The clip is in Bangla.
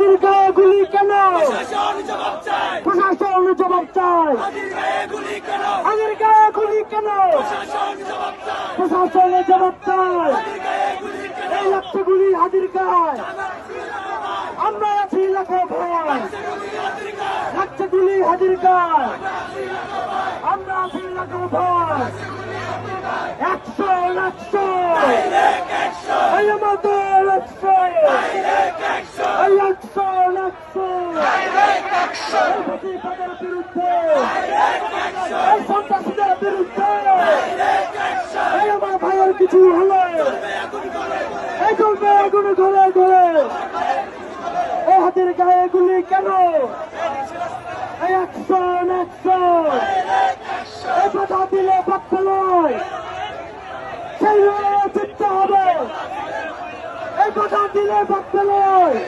হাদির গায়ে গুলি কেন? প্রশাসন জবাব চায়। হাদির গায়ে গুলি কেন? প্রশাসন জবাব চায়। এই লাগছে গুলি হাদির গায়ে আমরা আছি লাখো ভয় লাগছে গুলি গায়ে আমরা আছি লাখো ভয় একশো একশো। একশো একশো। এই প্রতিবাদের বিরুদ্ধে এই সন্ত্রাসীদের বিরুদ্ধে এই আমার ভাইয়ের কিছু হলে এই চলবে আগুন ঘরে ঘরে এই হাতের গায়ে গুলি কেন এই একশো একশো এই কথা দিলে বাক্য নয় সেই জিততে হবে এই কথা দিলে বাক্য নয়